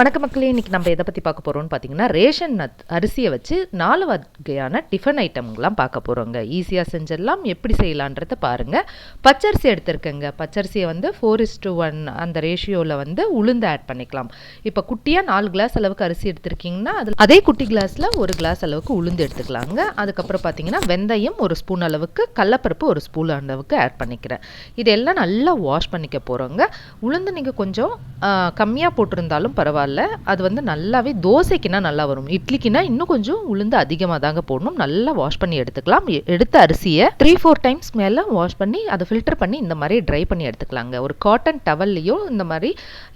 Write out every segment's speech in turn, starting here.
வணக்க மக்களே இன்றைக்கி நம்ம எதை பற்றி பார்க்க போகிறோம்னு பார்த்தீங்கன்னா ரேஷன் அரிசியை வச்சு நாலு வகையான டிஃபன் ஐட்டம்லாம் பார்க்க போகிறோங்க ஈஸியாக செஞ்சிடலாம் எப்படி செய்யலான்றத பாருங்கள் பச்சரிசி எடுத்திருக்கேங்க. பச்சரிசியை வந்து ஃபோர் இஸ் டூ ஒன் அந்த ரேஷியோவில் வந்து உளுந்து ஆட் பண்ணிக்கலாம். இப்போ குட்டியாக நாலு கிளாஸ் அளவுக்கு அரிசி எடுத்திருக்கீங்கன்னா அதில் அதே குட்டி கிளாஸில் ஒரு கிளாஸ் அளவுக்கு உளுந்து எடுத்துக்கலாங்க. அதுக்கப்புறம் பார்த்தீங்கன்னா வெந்தயம் ஒரு ஸ்பூன் அளவுக்கு கடலப்பருப்பு ஒரு ஸ்பூன் அளவுக்கு ஆட் பண்ணிக்கிறேன். இதெல்லாம் நல்லா வாஷ் பண்ணிக்க போகிறோங்க உளுந்து நீங்கள் கொஞ்சம் கம்மியாக போட்டிருந்தாலும் பரவாயில்ல. அது வந்து நல்லாவே தோசைக்குன்னா நல்லா வரும். இட்லிக்குன்னா இன்னும் கொஞ்சம் உளுந்து அதிகமாக தாங்க போடணும். நல்லா வாஷ் பண்ணி எடுத்துக்கலாம். எடுத்த அரிசியை த்ரீ ஃபோர் டைம்ஸ் மேலே வாஷ் பண்ணி அதை ஃபில்டர் பண்ணி இந்த மாதிரி ட்ரை பண்ணி எடுத்துக்கலாங்க. ஒரு காட்டன் டவல்லையோ இந்த மாதிரி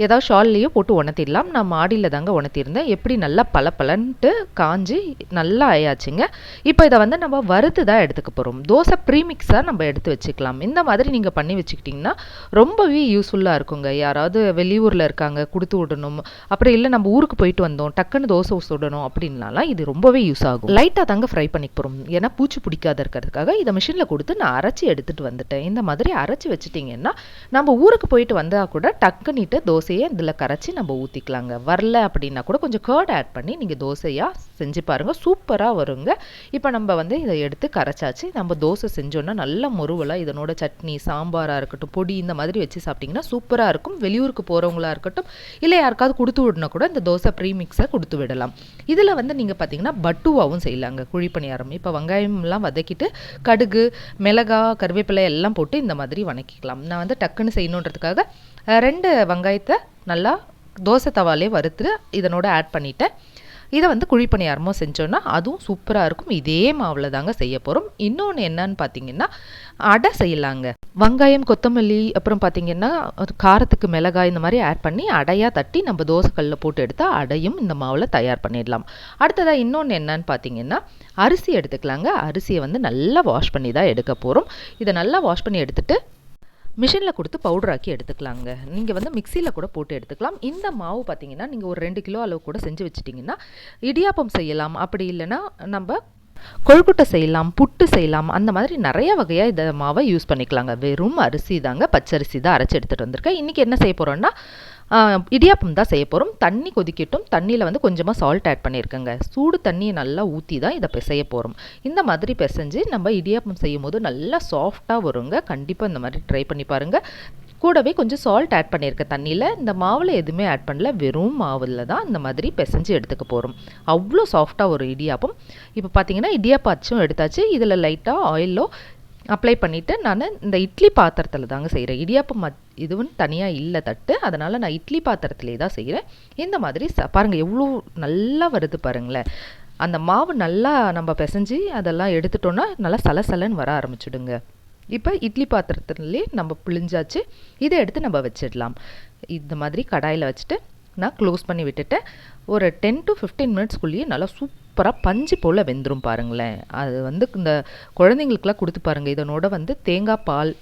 ஏதாவது ஷால்லையோ போட்டு உணர்த்திடலாம். நான் மாடியில் தாங்க உணர்த்தியிருந்தேன். எப்படி நல்லா பல பலன்ட்டு காஞ்சி நல்லா ஆயாச்சுங்க. இப்போ இதை வந்து நம்ம வறுத்து தான் எடுத்துக்க போகிறோம் தோசை ப்ரீமிக்ஸாக நம்ம எடுத்து வச்சுக்கலாம். இந்த மாதிரி நீங்கள் பண்ணி வச்சுக்கிட்டிங்கன்னா ரொம்பவே யூஸ்ஃபுல்லாக இருக்குங்க. யாராவது வெளியூரில் இருக்காங்க கொடுத்து விடணும். அப்புறம் இல்லை நம்ம ஊருக்கு போயிட்டு வந்தோம் டக்குன்னு தோசை சுடணும் அப்படின்னாலாம் இது ரொம்பவே யூஸ் ஆகும். லைட்டாக தாங்க ஃப்ரை பண்ணி போகிறோம் ஏன்னா பூச்சி பிடிக்காத இருக்கிறதுக்காக இதை மிஷினில் கொடுத்து நான் அரைச்சி எடுத்துகிட்டு வந்துட்டேன். இந்த மாதிரி அரைச்சி வச்சிட்டிங்கன்னா நம்ம ஊருக்கு போயிட்டு வந்தால் கூட டக்குன்னுட்டு தோசையை இதில் கரைச்சி நம்ம ஊற்றிக்கலாங்க வரல அப்படின்னா கூட கொஞ்சம் கேர்ட் ஆட் பண்ணி நீங்கள் தோசையாக செஞ்சு பாருங்கள் சூப்பராக வருங்க. இப்போ நம்ம வந்து இதை எடுத்து கரைச்சாச்சு. நம்ம தோசை செஞ்சோன்னா நல்ல முருவலாக இதனோட சட்னி சாம்பாராக இருக்கட்டும் பொடி இந்த மாதிரி வச்சு சாப்பிட்டிங்கன்னா சூப்பராக இருக்கும். வெளியூருக்கு போகிறவங்களா இருக்கட்டும் இல்லை யாருக்காவது கொடுத்து உடனே கூட இந்த தோசை ப்ரீமிக்ஸை கொடுத்து விடலாம். இதில் வந்து நீங்கள் பார்த்தீங்கன்னா பட்டுவாவும் செய்யலாங்க குழி பணியாரம் இப்போ வெங்காயம்லாம் வதக்கிட்டு கடுகு மிளகா கருவேப்பிலை எல்லாம் போட்டு இந்த மாதிரி வணக்கிக்கலாம். நான் வந்து டக்குன்னு செய்யணுன்றதுக்காக ரெண்டு வெங்காயத்தை நல்லா தோசை தவாலே வறுத்து இதனோட ஆட் பண்ணிட்டேன். இதை வந்து குழிப்பணியாரமும் செஞ்சோன்னா அதுவும் சூப்பராக இருக்கும். இதே மாவில் தாங்க செய்ய போகிறோம் இன்னொன்று என்னன்னு பார்த்தீங்கன்னா அடை செய்யலாங்க. வெங்காயம் கொத்தமல்லி அப்புறம் பார்த்தீங்கன்னா காரத்துக்கு மிளகாய் இந்த மாதிரி ஆட் பண்ணி அடையாக தட்டி நம்ம தோசைக்கல்லில் போட்டு எடுத்தால் அடையும். இந்த மாவில் தயார் பண்ணிடலாம். அடுத்ததாக இன்னொன்று என்னன்னு பார்த்தீங்கன்னா அரிசி எடுத்துக்கலாங்க. அரிசியை வந்து நல்லா வாஷ் பண்ணி தான் எடுக்க போகிறோம் இதை நல்லா வாஷ் பண்ணி எடுத்துகிட்டு மிஷினில் கொடுத்து பவுடராக்கி எடுத்துக்கலாங்க. நீங்கள் வந்து மிக்சியில் கூட போட்டு எடுத்துக்கலாம். இந்த மாவு பார்த்தீங்கன்னா நீங்கள் ஒரு ரெண்டு கிலோ அளவு கூட செஞ்சு வச்சிட்டிங்கன்னா இடியாப்பம் செய்யலாம். அப்படி இல்லைன்னா நம்ம கொழுக்குட்டை செய்யலாம் புட்டு செய்யலாம். அந்த மாதிரி நிறைய வகையாக இந்த மாவை யூஸ் பண்ணிக்கலாங்க. வெறும் அரிசி தாங்க பச்சரிசி தான் அரைச்சி எடுத்துகிட்டு வந்திருக்கேன். இன்றைக்கி என்ன செய்ய போகிறோன்னா இடியாப்பம் தான் செய்ய போகிறோம் தண்ணி கொதிக்கட்டும். தண்ணியில் வந்து கொஞ்சமாக சால்ட் ஆட் பண்ணியிருக்கேங்க சூடு தண்ணியை நல்லா ஊற்றி தான் இதை பிசைய போகிறோம் இந்த மாதிரி பிசைஞ்சு நம்ம இடியாப்பம் செய்யும் போது நல்லா சாஃப்டாக வருங்க. கண்டிப்பாக இந்த மாதிரி ட்ரை பண்ணி பாருங்கள் கூடவே கொஞ்சம் சால்ட் ஆட் பண்ணியிருக்கேன் தண்ணியில் இந்த மாவில் எதுவுமே ஆட் பண்ணல. வெறும் மாவில் தான் இந்த மாதிரி பிசைஞ்சு எடுத்துக்க போகிறோம் அவ்வளோ சாஃப்டாக ஒரு இடியாப்பம். இப்போ பார்த்தீங்கன்னா இடியாப்பம் அச்சும் எடுத்தாச்சு. இதில் லைட்டாக ஆயிலோ அப்ளை பண்ணிவிட்டு நான் இந்த இட்லி பாத்திரத்தில் தாங்க செய்கிறேன் இடியாப்பம் மத் இதுவும் தனியாக இல்லை தட்டு. அதனால் நான் இட்லி பாத்திரத்திலே தான் செய்கிறேன் இந்த மாதிரி ச பாருங்கள் எவ்வளோ நல்லா வருது பாருங்களேன். அந்த மாவு நல்லா நம்ம பிசைஞ்சு அதெல்லாம் எடுத்துட்டோன்னா நல்லா சலசலன்னு வர ஆரம்பிச்சுடுங்க. இப்போ இட்லி பாத்திரத்துலேயே நம்ம பிழிஞ்சாச்சு. இதை எடுத்து நம்ம வச்சிடலாம். இந்த மாதிரி கடாயில் வச்சுட்டு நான் க்ளோஸ் பண்ணி விட்டுட்டேன் ஒரு டென் டு ஃபிஃப்டீன் மினிட்ஸ்க்குள்ளேயே நல்லா சூப்பராக பஞ்சு போல் வெந்துடும் பாருங்களேன். அது வந்து இந்த குழந்தைங்களுக்குலாம் கொடுத்து பாருங்கள் இதனோட வந்து தேங்காய் பால்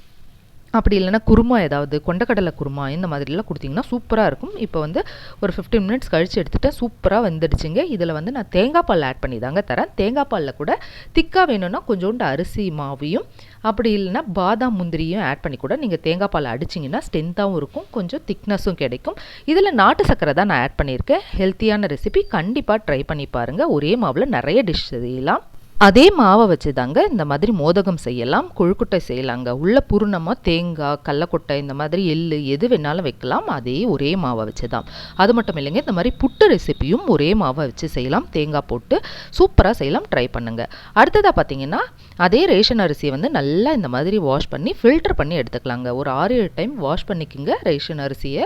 அப்படி இல்லைன்னா குருமா ஏதாவது கொண்டக்கடலை குருமா இந்த மாதிரிலாம் கொடுத்தீங்கன்னா சூப்பராக இருக்கும். இப்போ வந்து ஒரு ஃபிஃப்டீன் மினிட்ஸ் கழித்து எடுத்துகிட்டேன் சூப்பராக வந்துடுச்சுங்க. இதில் வந்து நான் தேங்காய் பால் ஆட் பண்ணி தாங்க தரேன். தேங்காய் பாலில் கூட திக்காக வேணும்னா கொஞ்சோண்டு அரிசி மாவையும் அப்படி இல்லைன்னா பாதாம் முந்திரியும் ஆட் பண்ணி கூட நீங்கள் தேங்காய் பால் அடிச்சிங்கன்னா ஸ்ட்ரென்த்தாகவும் இருக்கும். கொஞ்சம் திக்னஸும் கிடைக்கும். இதில் நாட்டு சக்கரை தான் நான் ஆட் பண்ணியிருக்கேன். ஹெல்த்தியான ரெசிபி கண்டிப்பாக ட்ரை பண்ணி பாருங்கள் ஒரே மாவில் நிறைய டிஷ் செய்யலாம். அதே மாவை வச்சு தாங்க இந்த மாதிரி மோதகம் செய்யலாம் கொழுக்கொட்டை செய்யலாங்க. உள்ள பூர்ணமாக தேங்காய் கடலக்கொட்டை இந்த மாதிரி எள்ளு எது வேணாலும் வைக்கலாம். அதே ஒரே மாவை வச்சு தான் அது மட்டும் இல்லைங்க இந்த மாதிரி புட்டு ரெசிபியும் ஒரே மாவை வச்சு செய்யலாம். தேங்காய் போட்டு சூப்பராக செய்யலாம். ட்ரை பண்ணுங்கள் அடுத்ததாக பார்த்தீங்கன்னா அதே ரேஷன் அரிசியை வந்து நல்லா இந்த மாதிரி வாஷ் பண்ணி ஃபில்டர் பண்ணி எடுத்துக்கலாங்க. ஒரு ஆறு ஏழு டைம் வாஷ் பண்ணிக்கோங்க ரேஷன் அரிசியை.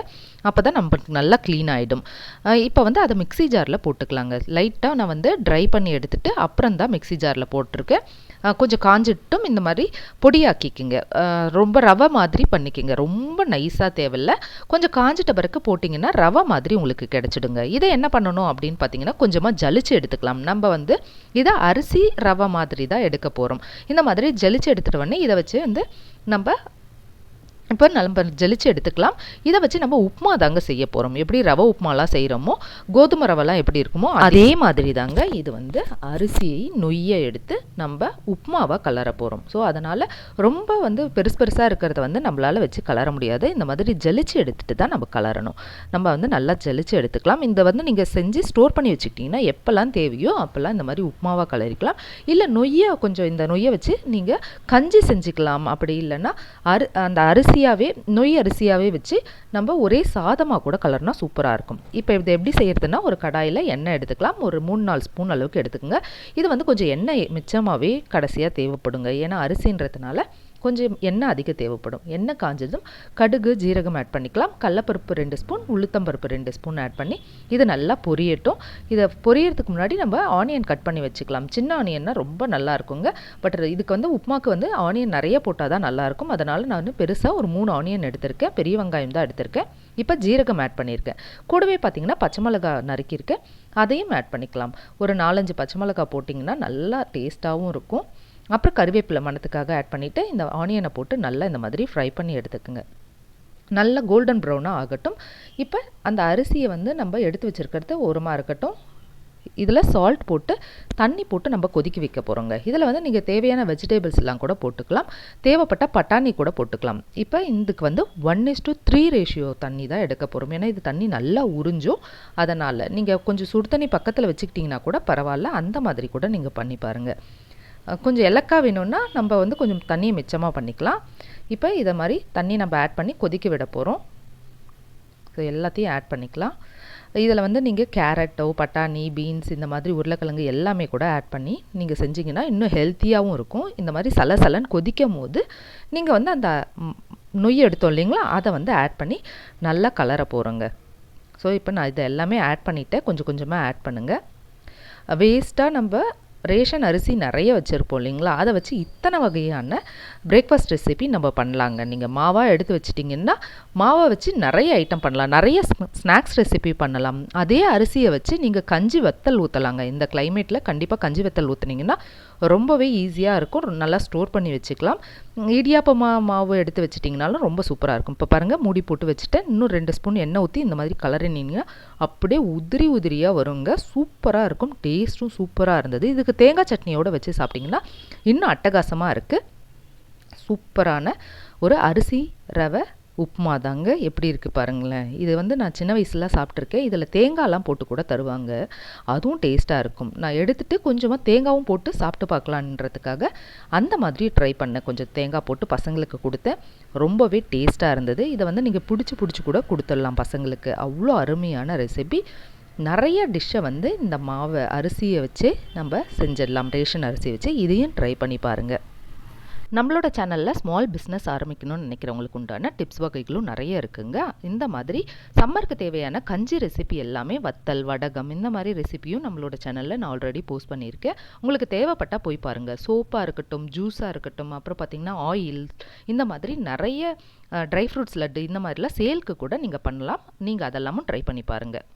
அப்போ தான் நமக்கு நல்லா க்ளீன் ஆகிடும் இப்போ வந்து அதை மிக்ஸி ஜாரில் போட்டுக்கலாங்க. லைட்டாக நான் வந்து ட்ரை பண்ணி எடுத்துகிட்டு அப்புறம் தான் மிக்ஸி ஜாரில் போட்டிருக்கேன். கொஞ்சம் காஞ்சிட்டும் இந்த மாதிரி பொடியாக்கிக்குங்க. ரொம்ப ரவை மாதிரி பண்ணிக்கிங்க. ரொம்ப நைஸாக தேவையில்ல. கொஞ்சம் காஞ்சிட்ட பிறகு போட்டிங்கன்னா ரவை மாதிரி உங்களுக்கு கிடச்சிடுங்க. இதை என்ன பண்ணணும் அப்படின்னு பார்த்தீங்கன்னா கொஞ்சமாக ஜலிச்சு எடுத்துக்கலாம். நம்ம வந்து இதை அரிசி ரவை மாதிரி தான் எடுக்க போகிறோம் இந்த மாதிரி ஜலிச்சு எடுத்துகிட்டு வந்து இதை வச்சு வந்து நம்ம இப்போ நம்ம ஜலிச்சு எடுத்துக்கலாம். இதை வச்சு நம்ம உப்புமா தாங்க செய்ய போகிறோம் எப்படி ரவை உப்புமாலாம் செய்கிறோமோ கோதுமை ரவைலாம் எப்படி இருக்குமோ அதே மாதிரி தாங்க இது வந்து அரிசியை நொய்யை எடுத்து நம்ம உப்புமாவாக கலர போகிறோம் ஸோ அதனால் ரொம்ப வந்து பெருசு பெருசாக இருக்கிறத வந்து நம்மளால் வச்சு கலர முடியாது. இந்த மாதிரி ஜலிச்சு எடுத்துகிட்டு தான் நம்ம கலரணும். நம்ம வந்து நல்லா ஜலிச்சு எடுத்துக்கலாம். இந்த வந்து நீங்கள் செஞ்சு ஸ்டோர் பண்ணி வச்சுக்கிட்டிங்கன்னா எப்போல்லாம் தேவையோ அப்போல்லாம் இந்த மாதிரி உப்புமாவாக கலரிக்கலாம். இல்லை நொய்யை கொஞ்சம் இந்த நொய்யை வச்சு நீங்கள் கஞ்சி செஞ்சுக்கலாம். அப்படி இல்லைன்னா அரு அந்த அரிசி அரிசியாகவே நொய் அரிசியாகவே வச்சு நம்ம ஒரே சாதமாக கூட கலர்னா சூப்பராக இருக்கும். இப்போ இது எப்படி செய்கிறதுனா ஒரு கடாயில் எண்ணெய் எடுத்துக்கலாம். ஒரு மூணு நாலு ஸ்பூன் அளவுக்கு எடுத்துக்கோங்க. இது வந்து கொஞ்சம் எண்ணெய் மிச்சமாகவே கடைசியாக தேவைப்படுங்க. ஏன்னா அரிசின்றதுனால கொஞ்சம் எண்ணெய் அதிகம் தேவைப்படும். எண்ணெய் காஞ்சதும் கடுகு ஜீரகம் ஆட் பண்ணிக்கலாம். கடலப்பருப்பு ரெண்டு ஸ்பூன் உளுத்தம்பருப்பு ரெண்டு ஸ்பூன் ஆட் பண்ணி இது நல்லா பொரியட்டும். இதை பொரியறதுக்கு முன்னாடி நம்ம ஆனியன் கட் பண்ணி வச்சுக்கலாம். சின்ன ஆனியன்னா ரொம்ப நல்லா இருக்குங்க. பட் இதுக்கு வந்து உப்புமாக்கு வந்து ஆனியன் நிறைய போட்டால் தான் நல்லாயிருக்கும் அதனால் நான் பெருசாக ஒரு மூணு ஆனியன் எடுத்திருக்கேன். பெரிய வெங்காயம் தான் எடுத்திருக்கேன். இப்போ ஜீரகம் ஆட் பண்ணியிருக்கேன். கூடவே பார்த்தீங்கன்னா பச்சை மிளகா நறுக்கியிருக்கேன். அதையும் ஆட் பண்ணிக்கலாம். ஒரு நாலஞ்சு பச்சை மிளகா போட்டிங்கன்னா நல்லா டேஸ்ட்டாகவும் இருக்கும். அப்புறம் கருவேப்பிலை மணத்துக்காக ஆட் பண்ணிவிட்டு இந்த ஆனியனை போட்டு நல்லா இந்த மாதிரி ஃப்ரை பண்ணி எடுத்துக்கோங்க. நல்ல கோல்டன் ப்ரௌனாக ஆகட்டும். இப்போ அந்த அரிசியை வந்து நம்ம எடுத்து வச்சுருக்கிறது ஓரமாக இருக்கட்டும். இதில் சால்ட் போட்டு தண்ணி போட்டு நம்ம கொதிக்க வைக்க போகிறோங்க இதில் வந்து நீங்கள் தேவையான வெஜிடபிள்ஸ் எல்லாம் கூட போட்டுக்கலாம். தேவைப்பட்ட பட்டாணி கூட போட்டுக்கலாம். இப்போ இதுக்கு வந்து one is to three ratio தண்ணி தான் எடுக்க போகிறோம் ஏன்னா இது தண்ணி நல்லா உறிஞ்சும். அதனால் நீங்கள் கொஞ்சம் சுடு தண்ணி பக்கத்தில் வச்சுக்கிட்டிங்கன்னா கூட பரவாயில்ல. அந்த மாதிரி கூட நீங்கள் பண்ணி பாருங்கள் கொஞ்சம் இலக்காக வேணும்னா நம்ம வந்து கொஞ்சம் தண்ணியை மிச்சமாக பண்ணிக்கலாம். இப்போ இதை மாதிரி தண்ணி நம்ம ஆட் பண்ணி கொதிக்க விட போகிறோம் ஸோ எல்லாத்தையும் ஆட் பண்ணிக்கலாம். இதில் வந்து நீங்கள் கேரட்டோ பட்டாணி பீன்ஸ் இந்த மாதிரி உருளைக்கிழங்கு எல்லாமே கூட ஆட் பண்ணி நீங்கள் செஞ்சிங்கன்னா இன்னும் ஹெல்த்தியாகவும் இருக்கும். இந்த மாதிரி சலசலன்னு கொதிக்கும் போது நீங்கள் வந்து அந்த நொய் எடுத்தோம் இல்லைங்களா அதை வந்து ஆட் பண்ணி நல்லா கலர போகிறோங்க ஸோ இப்போ நான் இதை எல்லாமே ஆட் பண்ணிவிட்டேன் கொஞ்சம் கொஞ்சமாக ஆட் பண்ணுங்கள் வேஸ்ட்டாக நம்ம ரேஷன் அரிசி நிறைய வச்சுருப்போம் இல்லைங்களா? அதை வச்சு இத்தனை வகையான பிரேக்ஃபாஸ்ட் ரெசிபி நம்ம பண்ணலாங்க. நீங்கள் மாவாக எடுத்து வச்சிட்டிங்கன்னா மாவை வச்சு நிறைய ஐட்டம் பண்ணலாம். நிறைய ஸ்நாக்ஸ் ரெசிபி பண்ணலாம். அதே அரிசியை வச்சு நீங்கள் கஞ்சி வத்தல் ஊற்றலாங்க இந்த கிளைமேட்டில் கண்டிப்பாக கஞ்சி வத்தல் ஊற்றுனீங்கன்னா ரொம்பவே ஈஸியாக இருக்கும். நல்லா ஸ்டோர் பண்ணி வச்சுக்கலாம். இடியாப்பமா மாவு எடுத்து வச்சிட்டிங்கனாலும் ரொம்ப சூப்பராக இருக்கும். இப்போ பாருங்கள் மூடி போட்டு வச்சுட்டேன். இன்னும் ரெண்டு ஸ்பூன் எண்ணெய் ஊற்றி இந்த மாதிரி கலரினீங்கன்னா அப்படியே உதிரி உதிரியாக வருங்க. சூப்பராக இருக்கும். டேஸ்ட்டும் சூப்பராக இருந்தது. இதுக்கு தேங்காய் சட்னியோடு வச்சு சாப்பிட்டிங்கன்னா இன்னும் அட்டகாசமாக இருக்குது சூப்பரான ஒரு அரிசி ரவை உப்புமா தாங்க எப்படி இருக்குது பாருங்களேன். இது வந்து நான் சின்ன வயசில் சாப்பிட்ருக்கேன் இதில் தேங்காய்லாம் போட்டு கூட தருவாங்க. அதுவும் டேஸ்ட்டாக இருக்கும். நான் எடுத்துகிட்டு கொஞ்சமாக தேங்காவும் போட்டு சாப்பிட்டு பார்க்கலான்றதுக்காக அந்த மாதிரி ட்ரை பண்ணேன். கொஞ்சம் தேங்காய் போட்டு பசங்களுக்கு கொடுத்தேன். ரொம்பவே டேஸ்ட்டாக இருந்தது. இதை வந்து நீங்கள் பிடிச்சி பிடிச்சி கூட கொடுத்துடலாம் பசங்களுக்கு. அவ்வளோ அருமையான ரெசிபி. நிறைய டிஷ்ஷை வந்து இந்த மாவை அரிசியை வச்சு நம்ம செஞ்சிடலாம். ரேஷன் அரிசி வச்சு இதையும் ட்ரை பண்ணி பாருங்கள் நம்மளோட சேனலில் ஸ்மால் பிஸ்னஸ் ஆரம்பிக்கணும்னு நினைக்கிறவங்களுக்கு உண்டான டிப்ஸ் வகைகளும் நிறைய இருக்குங்க. இந்த மாதிரி சம்மருக்கு தேவையான கஞ்சி ரெசிபி எல்லாமே வத்தல் வடகம் இந்த மாதிரி ரெசிபியும் நம்மளோட சேனலில் நான் ஆல்ரெடி போஸ்ட் பண்ணியிருக்கேன். உங்களுக்கு தேவைப்பட்டால் போய் பாருங்கள் சோப்பாக இருக்கட்டும் ஜூஸாக இருக்கட்டும் அப்புறம் பார்த்திங்கன்னா ஆயில் இந்த மாதிரி நிறைய ட்ரை ஃப்ரூட்ஸ் லட்டு இந்த மாதிரிலாம் சேல்க்கு கூட நீங்கள் பண்ணலாம். நீங்கள் அதெல்லாமும் ட்ரை பண்ணி பாருங்கள்